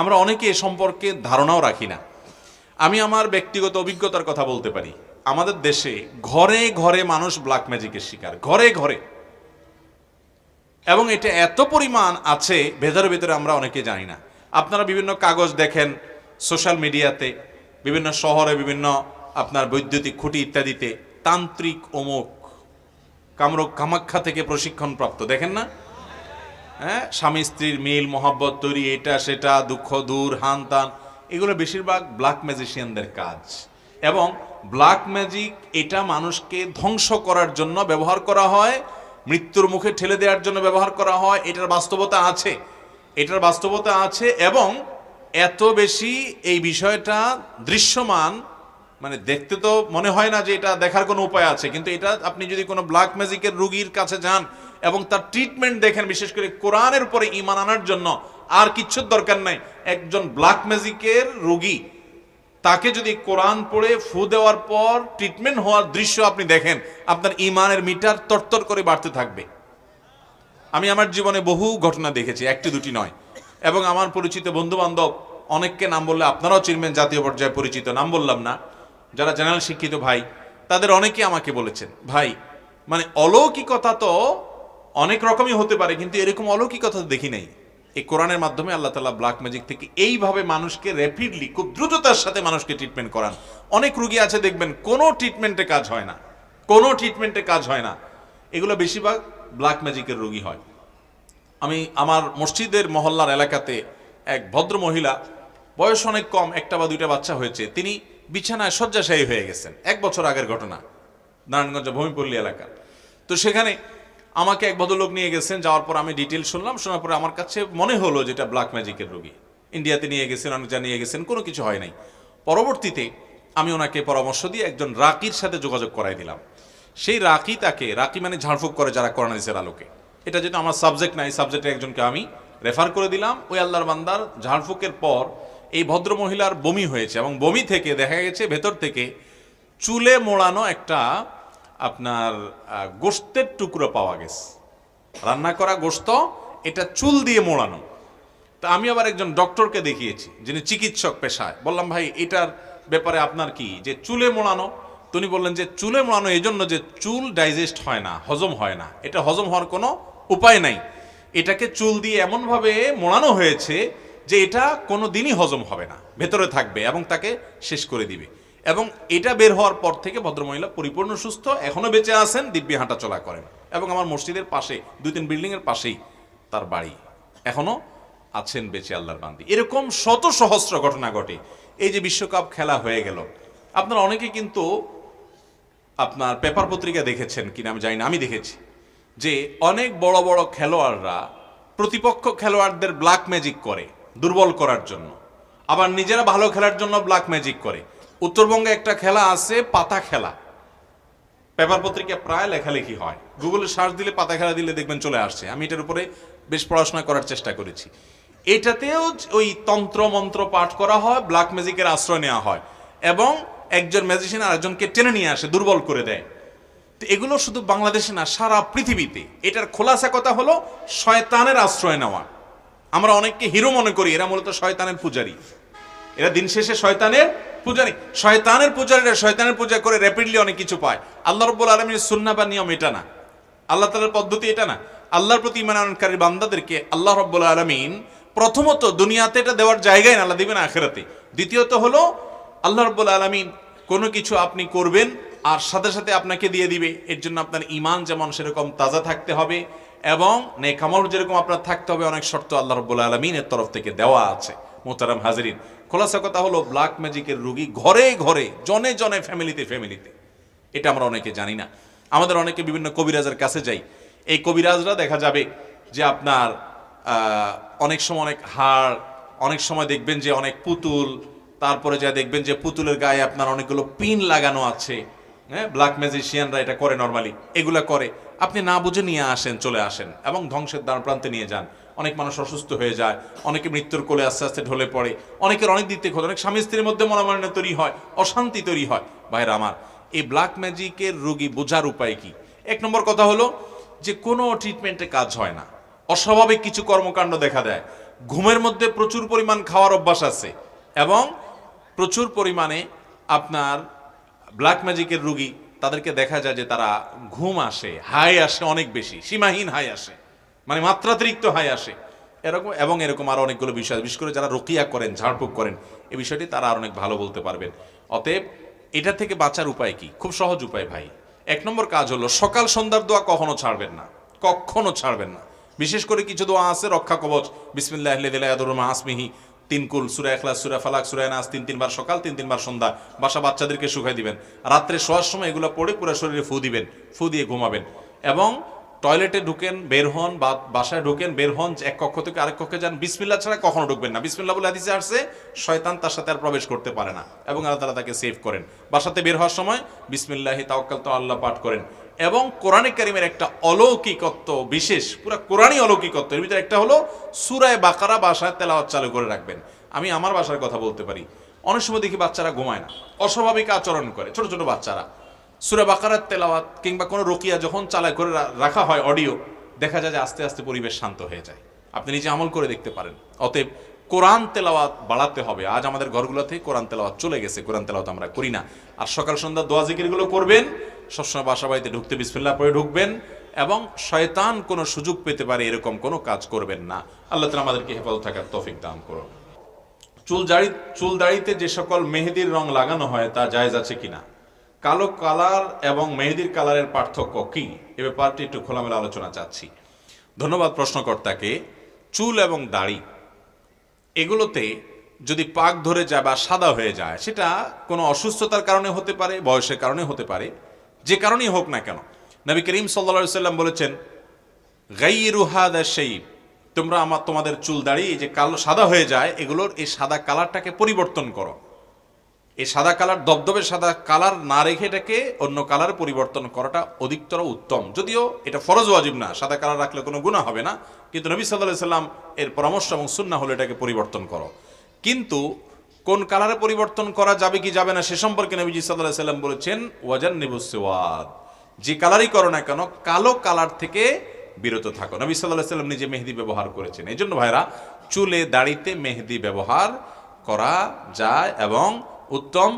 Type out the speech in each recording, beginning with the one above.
আমরা অনেকে এ সম্পর্কে ধারণাও রাখি না। আমি আমার ব্যক্তিগত অভিজ্ঞতার কথা বলতে পারি। আমাদের দেশে ঘরে ঘরে মানুষ ব্ল্যাক ম্যাজিকের শিকার, ঘরে ঘরে। এবং এটা এত পরিমাণ আছে, ভেতরে ভেতরে আমরা অনেকে জানি না। আপনারা বিভিন্ন কাগজ দেখেন সোশ্যাল মিডিয়াতে বিভিন্ন শহরে বিভিন্ন আপনার বৈদ্যুতিক খুঁটি ইত্যাদিতে, তান্ত্রিক অমুক কামরূপ কামাখ্যা থেকে প্রশিক্ষণ প্রাপ্ত দেখেন না? হ্যাঁ? স্বামী স্ত্রীর মিল, মহাব্বত, তৈরি এটা, সেটা, দুঃখ, দূর, হান, তান, এগুলো বেশিরভাগ ব্ল্যাক ম্যাজিশিয়ানদের কাজ। এবং ব্ল্যাক ম্যাজিক এটা মানুষকে ধ্বংস করার জন্য ব্যবহার করা হয়, মৃত্যুর মুখে ঠেলে দেওয়ার জন্য ব্যবহার করা হয়, এটার বাস্তবতা আছে। এটার বাস্তবতা আছে এবং এত বেশি এই বিষয়টা দৃশ্যমান মানে দেখতে তো মনে হয় না যে এটা দেখার কোনো উপায় আছে, কিন্তু এটা আপনি যদি কোনো ব্ল্যাক ম্যাজিকের রুগীর কাছে যান এবং তার ট্রিটমেন্ট দেখেন, বিশেষ করে কোরআনের উপরে ইমান আনার জন্য আর কিচ্ছুর দরকার নাই। একজন ব্ল্যাক ম্যাজিকের রোগী, তাকে যদি কোরআন পড়ে ফু দেওয়ার পর ট্রিটমেন্ট হওয়ার দৃশ্য আপনি দেখেন, আপনার ইমানের মিটার তরতর করে বাড়তে থাকবে। আমি আমার জীবনে বহু ঘটনা দেখেছি, একটি দুটি নয়। এবং আমার পরিচিত বন্ধু বান্ধব অনেককে নাম বললে আপনারাও চিনবেন, জাতীয় পর্যায়ে পরিচিত, নাম বললাম না। যারা জেনারেল শিক্ষিত ভাই, তাদের অনেকে আমাকে বলেছেন, ভাই মানে অলৌকিকতা তো অনেক রকমই হতে পারে, কিন্তু এরকম অলৌকিকতা দেখি নাই। এই কোরআনের মাধ্যমে আল্লাহ তালা ব্ল্যাক ম্যাজিক থেকে এইভাবে মানুষকে র্যাপিডলি খুব দ্রুততার সাথে মানুষকে ট্রিটমেন্ট করান। অনেক রুগী আছে, দেখবেন কোনো ট্রিটমেন্টে কাজ হয় না। কোনো ট্রিটমেন্টে কাজ হয় না। এগুলো বেশিরভাগ ব্ল্যাক ম্যাজিকের রুগী হয়। আমি আমার মসজিদের মহল্লার এলাকাতে এক ভদ্র মহিলা, বয়স অনেক কম, একটা বা দুইটা বাচ্চা হয়েছে, তিনি বিছানায় শয্যাশায়ী হয়ে গেছেন। এক বছর আগের ঘটনা নারায়ণগঞ্জ ভূমিপল্লী এলাকা তো সেখানে আমাকে এক ভদ্রলোক নিয়ে গেছেন, যাওয়ার পর আমি ডিটেল শুনলাম, শোনার পরে আমার কাছে মনে হলো যেটা ব্ল্যাক ম্যাজিকের রোগী। ইন্ডিয়াতে নিয়ে গেছেন অনেক যা নিয়ে গেছেন, কোনো কিছু হয় নাই। পরবর্তীতে আমি ওনাকে পরামর্শ দিয়ে একজন রাকির সাথে যোগাযোগ করাই দিলাম। সেই রাকি তাকে, রাকি মানে ঝাড়ফুঁক করে যারা করোনাদিসের আলোকে। এটা যেটা আমার সাবজেক্ট নাই সাবজেক্টে একজনকে আমি রেফার করে দিলাম। ওই আল্লাহর বান্দার ঝাড়ফুঁকের পর এই ভদ্র মহিলার বমি হয়েছে এবং বমি থেকে দেখা গেছে ভেতর থেকে চুলে মোড়ানো একটা আপনার গোস্তের টুকরো পাওয়া গেছে। রান্না করা গোস্ত, এটা চুল দিয়ে মোড়ানো। তা আমি আবার একজন ডক্টরকে দেখিয়েছি, যিনি চিকিৎসক পেশায়। বললাম, ভাই, এটার ব্যাপারে আপনার কি? যে চুলে মোড়ানো, তিনি বললেন যে চুলে মোড়ানো এই জন্য যে চুল ডাইজেস্ট হয় না, হজম হয় না। এটা হজম হওয়ার কোনো উপায় নাই। এটাকে চুল দিয়ে এমনভাবে মোড়ানো হয়েছে যে এটা কোনো দিনই হজম হবে না, ভেতরে থাকবে এবং তাকে শেষ করে দিবে। এবং এটা বের হওয়ার পর থেকে ভদ্রমহিলা পরিপূর্ণ সুস্থ এখনও বেঁচে আছেন, দিব্যি হাঁটা চলা করেন। এবং আমার মসজিদের পাশে, দুই তিন বিল্ডিংয়ের পাশেই তার বাড়ি। এখনও আছেন বেঁচে আল্লাহর বান্দি। এরকম শত সহস্র ঘটনা ঘটে। এই যে বিশ্বকাপ খেলা হয়ে গেল। আপনারা অনেকে কিন্তু আপনার পেপার পত্রিকা দেখেছেন কিনা আমি জানি না, আমি দেখেছি। যে অনেক বড় বড় খেলোয়াড়রা প্রতিপক্ষ খেলোয়াড়দের ব্ল্যাক ম্যাজিক করে, দুর্বল করার জন্য। আবার নিজেরা ভালো খেলার জন্য ব্ল্যাক ম্যাজিক করে। উত্তরবঙ্গে একটা খেলা আছে, পাতা খেলা। পেপার পত্রিকা প্রায় লেখালেখি হয়। গুগলে সার্চ দিলে, পাতা খেলা দিলে দেখবেন চলে আসছে। আমি এটার উপরে বেশ পড়াশোনা করার চেষ্টা করেছি। এটাতেও ওই তন্ত্র মন্ত্র পাঠ করা হয় ব্ল্যাক ম্যাজিকের আশ্রয় নেওয়া হয় এবং একজন ম্যাজিশিয়ান আরেকজনকে টেনে নিয়ে আসে, দুর্বল করে দেয়। তো এগুলো শুধু বাংলাদেশে না, সারা পৃথিবীতে। এটার খোলাসা কথা হলো, শয়তানের আশ্রয় নেওয়া। আমরা অনেককে হিরো মনে করি, এরা মূলত শয়তানের পূজারী। এরা দিন শেষে শয়তানের পূজারী। শয়তানের পূজারীরা শয়তানের পূজা করে র্যাপিডলি অনেক কিছু পায়। আল্লাহ রব্বুল আলমীর সুন্না বা নিয়ম এটা না। আল্লাহ তালার পদ্ধতি এটা না। আল্লাহর প্রতি ইমানকারী বান্দাদেরকে আল্লাহ রব্বুল আলমিন প্রথমত দুনিয়াতে এটা দেওয়ার জায়গায় না, আল্লাহ দিবেন আখেরাতে। দ্বিতীয়ত হলো, আল্লাহ রব্বুল আলমিন কোনো কিছু আপনি করবেন আর সাথে সাথে আপনাকে দিয়ে দিবে। এর জন্য আপনার ইমান যেমন সেরকম তাজা থাকতে হবে এবং নেকামল যেরকম আপনার থাকতে হবে, অনেক শর্ত আল্লাহ রব্বুল আলমিনের তরফ থেকে দেওয়া আছে। মোতারাম হাজরিন। খোলাসা কথা হলো ব্ল্যাক ম্যাজিকের রুগী ঘরে ঘরে, জনে জনে ফ্যামিলিতে ফ্যামিলিতে এটা আমরা অনেকে জানি না। আমাদের অনেকে বিভিন্ন কবিরাজের কাছে যাই। এই কবিরাজরা দেখা যাবে যে আপনার অনেক সময় অনেক হাড়, অনেক সময় দেখবেন যে অনেক পুতুল, তারপরে যা দেখবেন যে পুতুলের গায়ে আপনার অনেকগুলো পিন লাগানো আছে। হ্যাঁ ব্ল্যাক ম্যাজিশিয়ানরা এটা করে নর্মালি এগুলা করে। আপনি না বুঝে নিয়ে আসেন, চলে আসেন এবং ধ্বংসের দ্বার প্রান্তে নিয়ে যান। অনেক মানুষ অসুস্থ হয়ে যায়, অনেকে মৃত্যুর কোলে আস্তে আস্তে ঢলে পড়ে, অনেকের অনেক দিক থেকে অনেক স্বামী স্ত্রীর মধ্যে মনোমালিন্য তৈরি হয়, অশান্তি তৈরি হয়। ভাইরা আমার, এই ব্ল্যাক ম্যাজিকের রোগী বোঝার উপায় কি? এক নম্বর কথা হলো যে কোনো ট্রিটমেন্টে কাজ হয় না। অস্বাভাবিক কিছু কর্মকাণ্ড দেখা দেয়। ঘুমের মধ্যে প্রচুর পরিমাণ খাওয়ার অভ্যাস আছে এবং প্রচুর পরিমাণে আপনার ব্ল্যাক ম্যাজিকের রুগী তাদেরকে দেখা যায় যে তারা ঘুম আসে হাই আসে অনেক বেশি, সীমাহীন হাই আসে। মানে মাত্রাতিরিক্ত হাই আসে। এরকম এবং এরকম আরও অনেকগুলো বিষয়। বিশেষ করে যারা রকিয়া করেন, ঝাড়ফুঁক করেন এই বিষয়টি তারা আর অনেক ভালো বলতে পারবেন। অতএব এটা থেকে বাঁচার উপায় কি? খুব সহজ উপায় ভাই। এক নম্বর কাজ হলো, সকাল সন্ধ্যার দোয়া কখনো ছাড়বেন না। কখনো ছাড়বেন না। বিশেষ করে কিছু দোয়া আছে, রক্ষা কবচ, বিসমিল্লাহ আসমিহি তিন কুল, সুরা এখলাস সুরা ফালাক, সুরা নাস তিন তিনবার সকাল, তিন তিনবার সন্ধ্যা। বাসা বাচ্চাদেরকে শুকাই দিবেন। রাত্রে শোয়ার সময় এগুলো পড়ে পুরো শরীরে ফু দিবেন, ফু দিয়ে ঘুমাবেন। এবং টয়লেটে ঢুকেন, বের হন বা বাসায় ঢুকেন, বের হন, এক কক্ষ থেকে আরেক কক্ষে যান, বিসমিল্লা ছাড়া কখনো ঢুকবেন না। বিসমিল্লা বলে হাদিসে আসছে, শয়তান তার সাথে আর প্রবেশ করতে পারে না এবং আল্লাহ তাআলা তাকে সেভ করেন। বাসাতে বের হওয়ার সময় বিসমিল্লাহি তাওয়াক্কাল তো আল্লাহ পাঠ করেন এবং কোরআনে কারিমের একটা অলৌকিকত্ব বিশেষ, পুরো কোরআনই অলৌকিকত্ব। এর ভিতরে একটা হলো সুরায় বাকারা বাসায় তেলাওয়াত চালু করে রাখবেন। আমি আমার বাসার কথা বলতে পারি। অনেক সময় দেখি বাচ্চারা ঘুমায় না, অস্বাভাবিক আচরণ করে, ছোট ছোট বাচ্চারা। সুরা বাকারার তেলাওয়াত কিংবা কোনো রোকিয়া যখন চালায়, করে রাখা হয় অডিও, দেখা যায় যে আস্তে আস্তে পরিবেশ শান্ত হয়ে যায়। আপনি নিজে আমল করে দেখতে পারেন। অতএব কোরআন তেলাওয়াত বাড়াতে হবে। আজ আমাদের ঘরগুলোতে কোরআন তেলাওয়াত চলে গেছে, কোরআন তেলাওয়াত আমরা করি না। আর সকাল সন্ধ্যা দোয়া জিকিরগুলো করবেন, সবসময় বাসা বাড়িতে ঢুকতে বিসমিল্লাহ পরে ঢুকবেন এবং শয়তান কোনো সুযোগ পেতে পারে এরকম কোনো কাজ করবেন না। আল্লাহ তালা আমাদেরকে হেফাজত থাকার তফিক দান করুন। চুল দাড়ি চুল দাড়িতে যে সকল মেহেদির রং লাগানো হয়, তা জায়েজ আছে কিনা? কালো কালার এবং মেহেদির কালারের পার্থক্য কি? এ ব্যাপারটি একটু খোলামেলা আলোচনা চাচ্ছি। ধন্যবাদ প্রশ্নকর্তাকে। চুল এবং দাড়ি। এগুলোতে যদি পাক ধরে যায় বা সাদা হয়ে যায়, সেটা কোনো অসুস্থতার কারণে হতে পারে, বয়সের কারণে হতে পারে, যে কারণেই হোক না কেন। নবী করিম সাল্লা সাল্লাম বলেছেন গাই গাইরুহাদা সেই তোমরা আমার, তোমাদের চুল দাড়ি, এই যে কালো, সাদা হয়ে যায়, এগুলোর এই সাদা কালারটাকে পরিবর্তন করো। এই সাদা কালার, দবদবে সাদা কালার না রেখে এটাকে অন্য কালার পরিবর্তন করাটা অধিকতর উত্তম। যদিও এটা ফরজ ওয়াজিব না, সাদা কালার রাখলে কোনো গুণা হবে না, কিন্তু নবী সাল্লাহ সাল্লাম এর পরামর্শ এবং সুন্না হলে এটাকে পরিবর্তন করো। কিন্তু কোন কালারে পরিবর্তন করা যাবে কি যাবে না সে সম্পর্কে নবীজি সাল্লাহ সাল্লাম বলেছেন ওয়াজান নিবুসওয়াদ যে কালারই করো না কেন, কালো কালার থেকে বিরত থাকো। নবী সাল্লাহ সাল্লাম নিজে মেহেদি ব্যবহার করেছেন। এই জন্য ভাইরা চুলে দাড়িতে মেহেদি ব্যবহার করা যায় এবং উত্তম।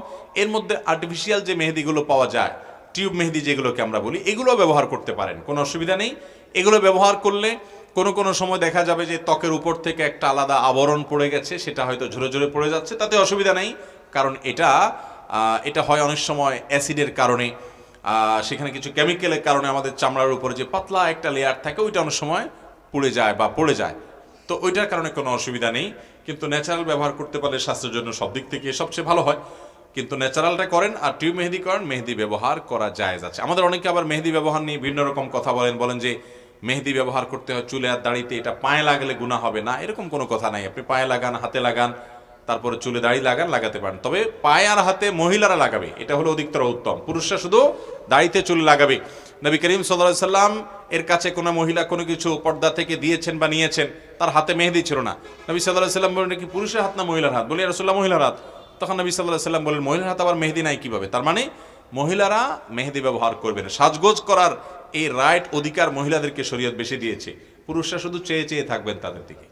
এর মধ্যে আর্টিফিশিয়াল যে মেহেদিগুলো পাওয়া যায় টিউব মেহেদি যেগুলোকে আমরা বলি এগুলো ব্যবহার করতে পারেন, কোনো অসুবিধা নেই। এগুলো ব্যবহার করলে কোনো কোনো সময় দেখা যাবে যে ত্বকের উপর থেকে একটা আলাদা আবরণ পড়ে গেছে, সেটা হয়তো ঝরে ঝরে পড়ে যাচ্ছে, তাতে অসুবিধা নেই, কারণ এটা এটা হয় অনেক সময় অ্যাসিডের কারণে। সেখানে কিছু কেমিক্যালের কারণে আমাদের চামড়ার উপরে যে পাতলা একটা লেয়ার থাকে, ওইটা অনেক সময় পুড়ে যায় বা পড়ে যায়। তো ওইটার কারণে কোনো অসুবিধা নেই। কিন্তু ন্যাচারাল ব্যবহার করতে পারলে স্বাস্থ্যের জন্য সব দিক থেকে সবচেয়ে ভালো হয়। কিন্তু ন্যাচারালটা করেন আর টিউব মেহেদি করেন, মেহেদি ব্যবহার করা জায়েজ আছে। আমাদের অনেকে আবার মেহেদি ব্যবহার নিয়ে বিভিন্ন রকম কথা বলেন বলেন যে মেহেদি ব্যবহার করতে হয় চুলে আর দাড়িতে, এটা পায়ে লাগলে গুণা হবে না, এরকম কোনো কথা নাই। আপনি পায়ে লাগান, হাতে লাগান, তারপরে চুলে দাড়ি লাগান, লাগাতে পারেন। তবে পায়ে আর হাতে মহিলারা লাগাবে, এটা হলো অধিকতর উত্তম। পুরুষরা শুধু দাড়িতে চুলে লাগাবে। নবী করিম সাল্লাহ সাল্লাম এর কাছে কোনো মহিলা কোনো কিছু পর্দা থেকে দিয়েছেন বা নিয়েছেন, তার হাতে মেহেদি ছিল না। নবী সাল্লাহ সাল্লাম বলেন কি পুরুষের হাত না মহিলার হাত? বলি রসুল্লাহ মহিলার হাত। তখন নবী সাল্লাহ সাল্লাম বলেন মহিলার হাত আবার মেহেদি নাই কীভাবে? তার মানে মহিলারা মেহেদি ব্যবহার করবেন সাজগোজ করার এই রাইট অধিকার মহিলাদেরকে শরীয়ত বেশি দিয়েছে। পুরুষরা শুধু চেয়ে চেয়ে থাকবেন তাদের দিকে।